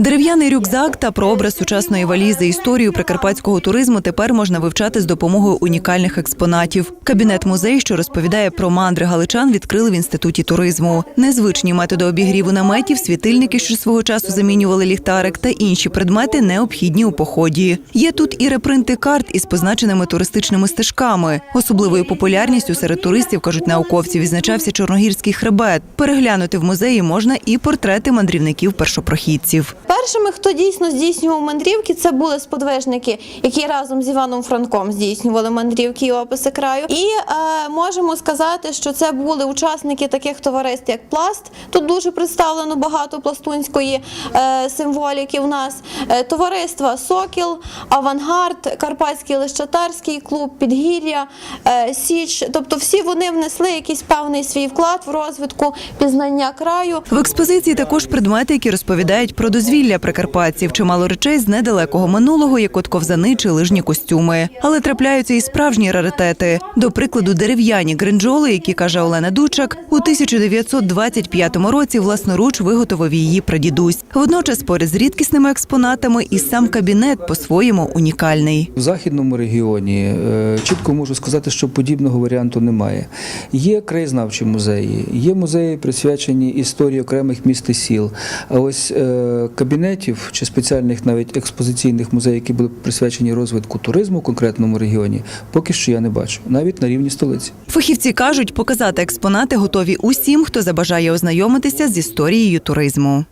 Дерев'яний рюкзак та прообраз сучасної валізи. Історію прикарпатського туризму тепер можна вивчати з допомогою унікальних експонатів. Кабінет музей, що розповідає про мандри галичан, відкрили в інституті туризму. Незвичні методи обігріву наметів, світильники, що свого часу замінювали ліхтарик, та інші предмети необхідні у поході. Є тут і репринти карт із позначеними туристичними стежками. Особливою популярністю серед туристів, кажуть науковці, відзначався чорногірський хребет. Переглянути в музеї можна і портрети мандрівників-першопрохідців. Першими, хто дійсно здійснював мандрівки, це були сподвижники, які разом з Іваном Франком здійснювали мандрівки і описи краю. І е, можемо сказати, що це були учасники таких товариств, як пласт. Тут дуже представлено багато пластунської е, символіки. В нас Е, товариства Сокіл, Авангард, Карпатський Лещатарський клуб, Підгір'я, е, Січ. Тобто, всі вони внесли якийсь певний свій вклад в розвитку пізнання краю. В експозиції також предмети, які розповідають про дозвілля прикарпатців, чимало речей з недалекого минулого, як от ковзани чи лижні костюми. Але трапляються і справжні раритети. До прикладу, дерев'яні гринджоли, які каже Олена Дучак, у 1925 році власноруч виготовив її прадідусь. Водночас, поряд з рідкісними експонатами, і сам кабінет по-своєму унікальний. В західному регіоні е, чітко можу сказати, що подібного варіанту немає. Є краєзнавчі музеї, є музеї, присвячені історії окремих міст і сіл. А ось е, кабінетів чи спеціальних навіть експозиційних музеїв, які були присвячені розвитку туризму в конкретному регіоні, поки що я не бачу, навіть на рівні столиці. Фахівці кажуть, показати експонати готові усім, хто забажає ознайомитися з історією туризму.